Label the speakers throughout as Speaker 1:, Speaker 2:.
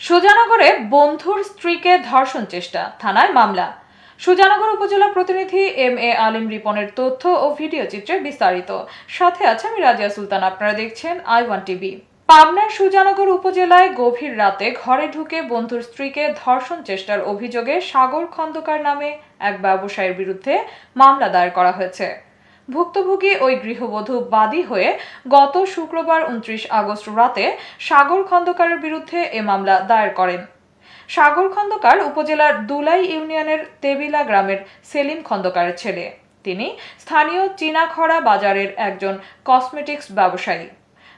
Speaker 1: সুজানগরে বন্ধুর স্ত্রীকে ধর্ষণ চেষ্টা, থানায় মামলা। সুজানগর উপজেলা প্রতিনিধি এম এ আলিম রিপনের তথ্য ও ভিডিও চিত্রে বিস্তারিত। সাথে আছে আমি রাজিয়া সুলতান, আপনারা দেখছেন আই ওয়ান টিভি। পাবনার সুজানগর উপজেলায় গভীর রাতে ঘরে ঢুকে বন্ধুর স্ত্রীকে ধর্ষণ চেষ্টার অভিযোগে সাগর খন্দকার নামে এক ব্যবসায়ীর বিরুদ্ধে মামলা দায়ের করা হয়েছে। ভুক্তভোগী ওই গৃহবধূ বাদী হয়ে গত শুক্রবার উনত্রিশ আগস্ট রাতে সাগর খন্দকারের বিরুদ্ধে এ মামলা দায়ের করেন। সাগর খন্দকার উপজেলার দুলাই ইউনিয়নের তেবিলা গ্রামের সেলিম খন্দকারের ছেলে। তিনি স্থানীয় চীনাখড়া বাজারের একজন কসমেটিক্স ব্যবসায়ী।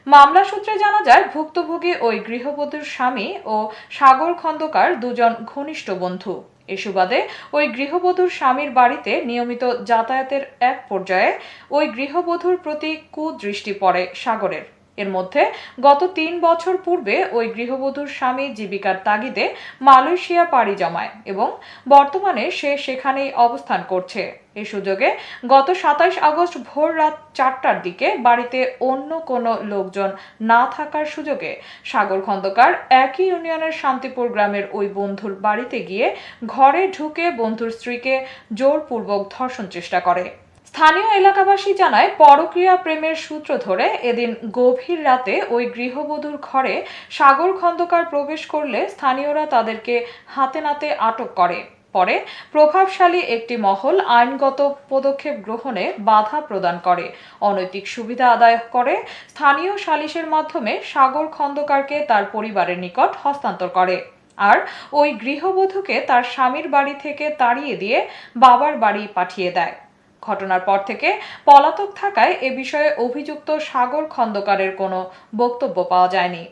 Speaker 1: মামলা সূত্রে জানা যায়, ভুক্তভোগী ওই গৃহবধূর স্বামী ও সাগর খন্দকার দুজন ঘনিষ্ঠ বন্ধু। এ সুবাদে ওই গৃহবধূর স্বামীর বাড়িতে নিয়মিত যাতায়াতের এক পর্যায়ে ওই গৃহবধূর প্রতি কুদৃষ্টি পড়ে সাগরের। এর মধ্যে গত তিন বছর পূর্বে ওই গৃহবধূর স্বামী জীবিকার তাগিদে মালয়েশিয়া পাড়ি জমায় এবং বর্তমানে সে সেখানেই অবস্থান করছে। এ সুযোগে গত সাতাইশ আগস্ট ভোর রাত চারটার দিকে বাড়িতে অন্য কোনো লোকজন না থাকার সুযোগে সাগর খন্দকার একই ইউনিয়নের শান্তিপুর গ্রামের ওই বন্ধুর বাড়িতে গিয়ে ঘরে ঢুকে বন্ধুর স্ত্রীকে জোরপূর্বক ধর্ষণ চেষ্টা করে। স্থানীয় এলাকাবাসী জানায়, পরক্রিয়া প্রেমের সূত্র ধরে এদিন গভীর রাতে ওই গৃহবধূর ঘরে সাগর খন্দকার প্রবেশ করলে স্থানীয়রা তাদেরকে হাতে নাতে আটক করে। পরে প্রভাবশালী একটি মহল আইনগত পদক্ষেপ গ্রহণে বাধা প্রদান করে। অনৈতিক সুবিধা আদায় করে স্থানীয় সালিশের মাধ্যমে সাগর খন্দকারকে তার পরিবারের নিকট হস্তান্তর করে। আর ওই গৃহবধূকে তার স্বামীর বাড়ি থেকে তাড়িয়ে দিয়ে বাবার বাড়ি পাঠিয়ে দেয়। ঘটনার পর থেকে পলাতক থাকায় এ বিষয়ে অভিযুক্ত সাগর খন্দকারের কোনো বক্তব্য পাওয়া যায়নি।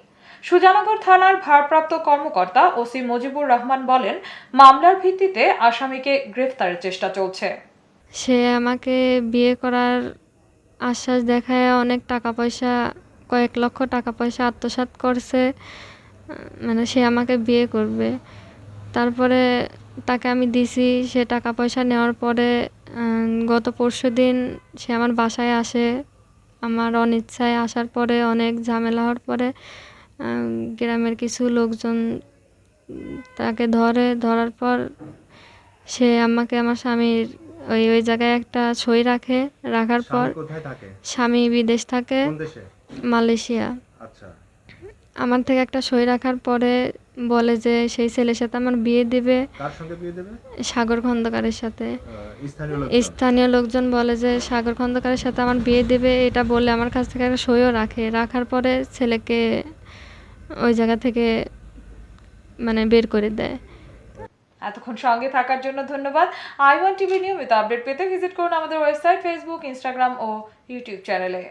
Speaker 1: সুজানগর থানার ভারপ্রাপ্ত কর্মকর্তা ওসি মুজিবুর রহমান বলেন, মামলার ভিত্তিতে আসামিকে গ্রেফতারের চেষ্টা চলছে।
Speaker 2: সে আমাকে বিয়ে করার আশ্বাস দেখায় অনেক টাকা পয়সা, কয়েক লক্ষ টাকা পয়সা আত্মসাৎ করছে। মানে সে আমাকে বিয়ে করবে। তারপরে তাকে আমি দিছি, সে টাকা পয়সা নেওয়ার পরে গত পরশু দিন সে আমার বাসায় আসে। আমার অনিচ্ছায় আসার পরে অনেক ঝামেলা হওয়ার পরে গ্রামের কিছু লোকজন তাকে ধরে। ধরার পর সে আমাকে আমার স্বামীর ওই ওই জায়গায় একটা সই রাখে। রাখার পর
Speaker 3: স্বামী
Speaker 2: বিদেশ থাকে। মালয়েশিয়া।
Speaker 3: আচ্ছা।
Speaker 2: আমার থেকে একটা সই রাখার পরে বলে যে সেই ছেলের সাথে আমার বিয়ে দিবে।
Speaker 3: কার সঙ্গে বিয়ে দেবে?
Speaker 2: সাগর খন্দকারের সাথে।
Speaker 3: স্থানীয় লোক
Speaker 2: স্থানীয় লোকজন বলে যে সাগর খন্দকারের সাথে আমার বিয়ে দেবে এটা বলে আমার কাছ থেকে একটা সইও রাখে। রাখার পরে ছেলেকে ওই জায়গা থেকে মানে বের করে দেয়।
Speaker 1: এতক্ষণ সঙ্গে থাকার জন্য ধন্যবাদ। আই ওয়ান টিভি নিয়মিত আপডেট পেতে ভিজিট করুন আমাদের ওয়েবসাইট ফেসবুক ইনস্টাগ্রাম ও ইউটিউব চ্যানেলে।